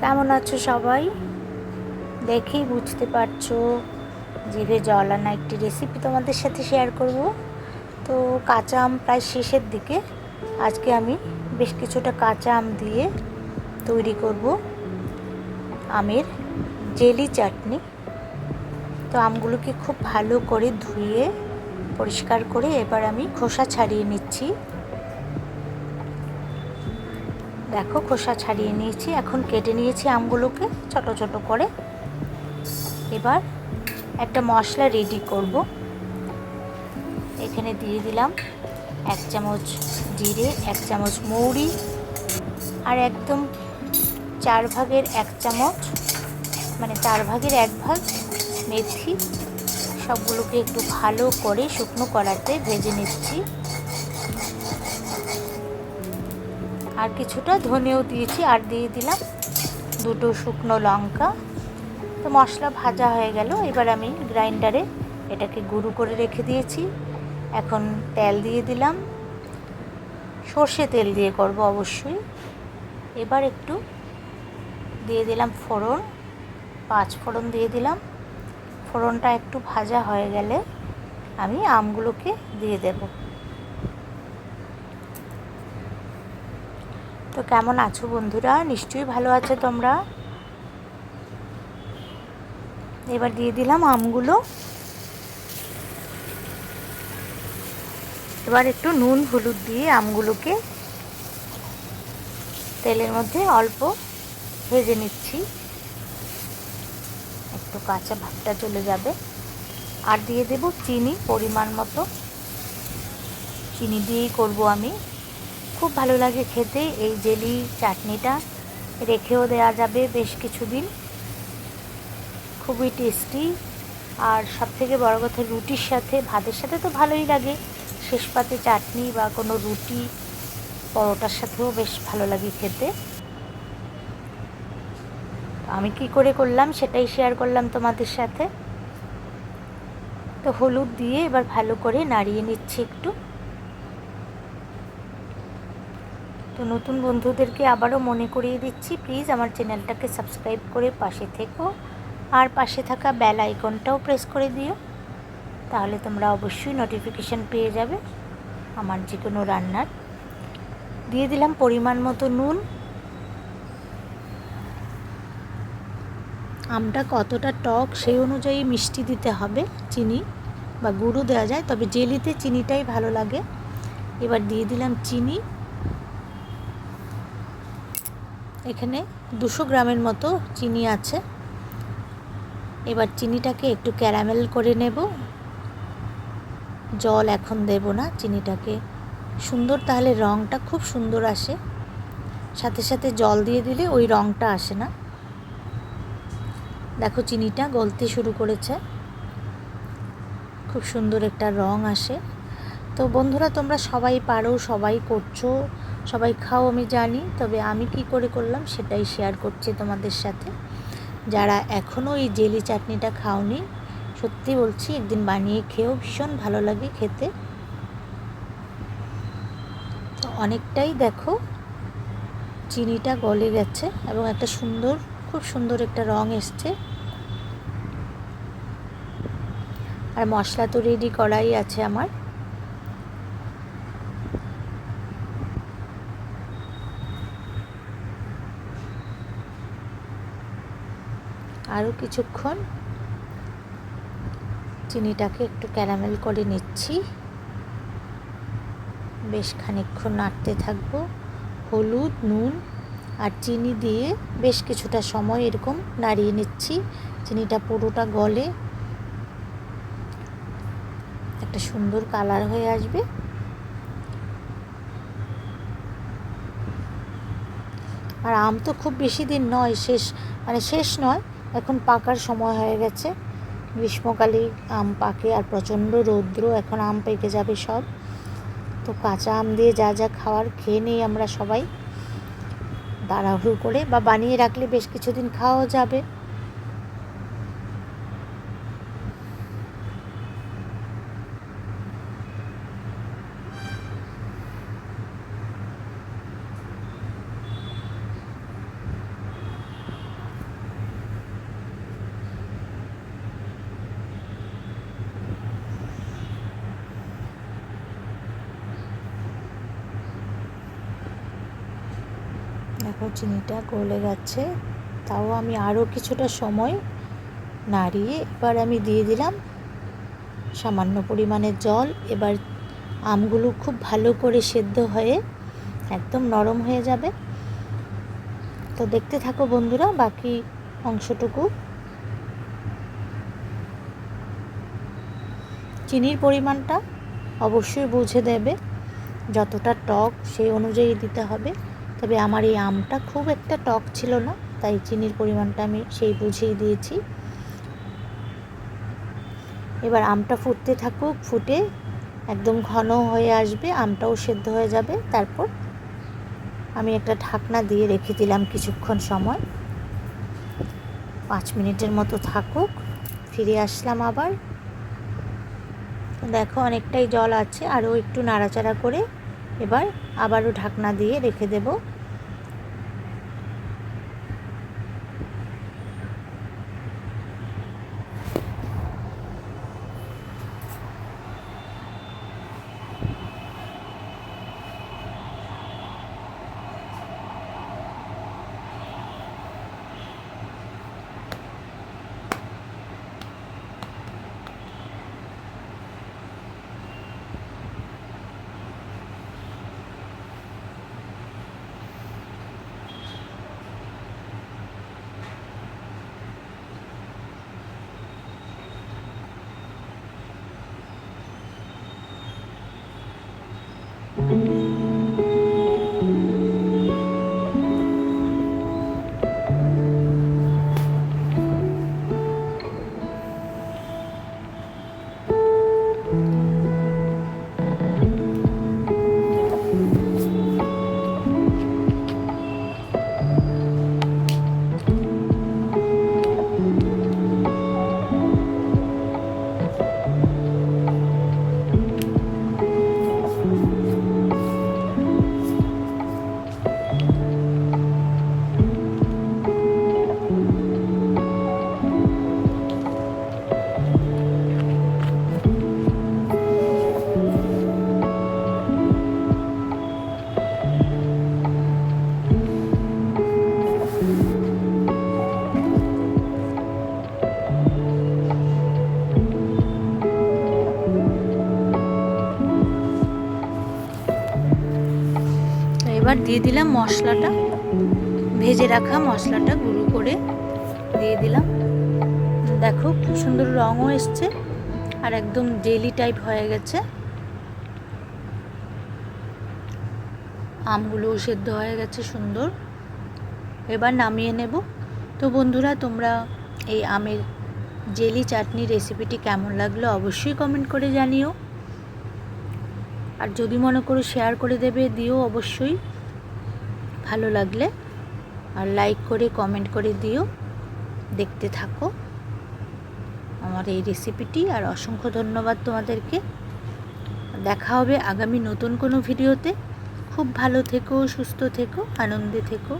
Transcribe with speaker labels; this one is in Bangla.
Speaker 1: কেমন আছো সবাই? দেখেই বুঝতে পারছ জিভে জল আনা একটি রেসিপি তোমাদের সাথে শেয়ার করব। তো কাঁচা আম প্রায় শেষের দিকে। আজকে আমি বেশ কিছুটা কাঁচা আম দিয়ে তৈরি করব আমের জেলি চাটনি। তো আমগুলোকে খুব ভালো করে ধুয়ে, পরিষ্কার করে এবার আমি খোসা ছাড়িয়ে নিচ্ছি। দেখো, খোসা ছাড়িয়ে নিয়েছি। এখন কেটে নিয়েছি আমগুলোকে ছোট ছোট করে। এবার একটা মশলা রেডি করব। এখানে দিয়ে দিলাম এক চামচ জিরে, এক চামচ মৌরি আর একদম চার ভাগের এক চামচ মানে চার ভাগের এক ভাগ মেথি। সবগুলোকে একটু ভালো করে শুকনো কড়াতে ভেজে নিচ্ছি। আর কিছুটা ধনেও দিয়েছি আর দিয়ে দিলাম দুটো শুকনো লঙ্কা। তো মশলা ভাজা হয়ে গেল। এবার আমি গ্রাইন্ডারে এটাকে গুঁড়ো করে রেখে দিয়েছি। এখন তেল দিয়ে দিলাম। সর্ষে তেল দিয়ে করব অবশ্যই। এবার একটু দিয়ে দিলাম ফোড়ন, পাঁচ ফোড়ন দিয়ে দিলাম। ফোড়নটা একটু ভাজা হয়ে গেলে আমি আমগুলোকে দিয়ে দেবো। তো কেমন আছো বন্ধুরা? নিশ্চয়ই ভালো আছো তোমরা? এবার দিয়ে দিলাম আমগুলো। এবার একটু নুন, হলুদ দিয়ে আমগুলোকে তেলের মধ্যে অল্প ভেজে নিচ্ছি। একটু কাঁচা ভাতটা চলে যাবে। আর দিয়ে দেব চিনি, পরিমাণ মতো। চিনি দিয়েই করব আমি। খুব ভালো লাগে খেতে। এই জেলি চাটনিটা রেখেও দেওয়া যাবে বেশ কিছুদিন। খুবই টেস্টি। আর সব থেকে বড় কথা রুটির সাথে, ভাতের সাথে তো ভালোই লাগে। শেষ পাতে চাটনি বা কোনো রুটি, পরোটার সাথেও বেশ ভালো লাগে খেতে। আমি কি করে করলাম সেটাই শেয়ার করলাম তোমাদের সাথে। তো হলুদ দিয়ে এবার ভালো করে নাড়িয়ে নিচ্ছি একটু। তো নতুন বন্ধুদেরকে আবারও মনে করিয়ে দিচ্ছি, প্লিজ আমার চ্যানেলটাকে সাবস্ক্রাইব করে পাশে থেকো আর পাশে থাকা বেল আইকনটাও প্রেস করে দিও, তাহলে তোমরা অবশ্যই নোটিফিকেশান পেয়ে যাবে আমার যে কোনো রান্নার। দিয়ে দিলাম পরিমাণ মতো নুন। আমটা কতটা টক সেই অনুযায়ী মিষ্টি দিতে হবে, চিনি বা গুঁড়ো দেওয়া যায়, তবে জেলিতে চিনিটাই ভালো লাগে। এবার দিয়ে দিলাম চিনি। এখানে দুশো গ্রামের মতো চিনি আছে। এবার চিনিটাকে একটু ক্যারামেল করে নেব। জল এখন দেব না চিনিটাকে। সুন্দর তাহলে রঙটা খুব সুন্দর আসে। সাথে সাথে জল দিয়ে দিলে ওই রঙটা আসে না। দেখো চিনিটা গলতে শুরু করেছে। খুব সুন্দর একটা রং আসে। তো বন্ধুরা, তোমরা সবাই পারো, সবাই করছ, সবাই খাও, আমি জানি, তবে আমি কি করে করলাম সেটাই শেয়ার করছি তোমাদের সাথে। যারা এখনও এই জেলি চাটনিটা খাওনি, সত্যি বলছি, একদিন বানিয়ে খেয়েও ভীষণ ভালো লাগে খেতে। তো অনেকটাই দেখো, চিনিটা গলে গেছে এবং একটা সুন্দর, খুব সুন্দর একটা রং এসছে। আর মশলা তো রেডি করাই আছে আমার। আরও কিছুক্ষণ চিনিটাকে একটু ক্যারামেল করে নিচ্ছি। বেশ খানিক্ষণ নাড়তে থাকব। হলুদ, নুন আর চিনি দিয়ে বেশ কিছুটা সময় এরকম নাড়িয়ে নিচ্ছি। চিনিটা পুরোটা গলে একটা সুন্দর কালার হয়ে আসবে। আর আম তো খুব বেশি দিন নয়, শেষ মানে শেষ নয় এখন পাকার সময় হয়ে গেছে। গ্রীষ্মকালে আম পাকে আর প্রচণ্ড রৌদ্র, এখন আম পেকে যাবে সব। তো কাঁচা আম দিয়ে যা যা খাওয়ার খেয়ে নিই আমরা সবাই। তাড়াহুড়ো করে বা বানিয়ে রাখলে বেশ কিছুদিন খাওয়াও যাবে। চিনিটা গলে গেছে। তাও আমি আরও কিছুটা সময় নাড়িয়ে এবার আমি দিয়ে দিলাম সামান্য পরিমাণে জল। এবার আমগুলো খুব ভালো করে সেদ্ধ হয়ে একদম নরম হয়ে যাবে। তো দেখতে থাকো বন্ধুরা বাকি অংশটুকু। চিনির পরিমাণটা অবশ্যই বুঝে দেবে। যতটা টক সেই অনুযায়ী দিতে হবে। তবে আমার এই আমটা খুব একটা টক ছিল না, তাই চিনির পরিমাণটা আমি সেই বুঝিয়ে দিয়েছি। এবার আমটা ফুটতে থাকুক, ফুটে একদম ঘন হয়ে আসবে, আমটাও সেদ্ধ হয়ে যাবে। তারপর আমি একটা ঢাকনা দিয়ে রেখে দিলাম কিছুক্ষণ সময়। পাঁচ মিনিটের মতো থাকুক, ফিরে আসলাম আবার। দেখো অনেকটাই জল আছে, আরও একটু নাড়াচাড়া করে এবার আবারও ঢাকনা দিয়ে রেখে দেব। তো এবার দিয়ে দিলাম মশলাটা। ভেজে রাখা মশলাটা গুঁড়ো করে দিয়ে দিলাম। দেখো খুব সুন্দর রঙও এসছে আর একদম জেলি টাইপ হয়ে গেছে। আমগুলোও সেদ্ধ হয়ে গেছে সুন্দর। এবার নামিয়ে নেব। তো বন্ধুরা, তোমরা এই আমের জেলি চাটনি রেসিপিটি কেমন লাগল অবশ্যই কমেন্ট করে জানিও। আর যদি মনে করো শেয়ার করে দেবে, দিও অবশ্যই। ভালো লাগলে আর লাইক করে কমেন্ট করে দিও। দেখতে থাকো। আমার এই রেসিপিটি আর অসংখ্য ধন্যবাদ তোমাদেরকে। দেখা হবে আগামী নতুন কোনো ভিডিওতে। খুব ভালো থেকো, সুস্থ থেকো, আনন্দে থেকো।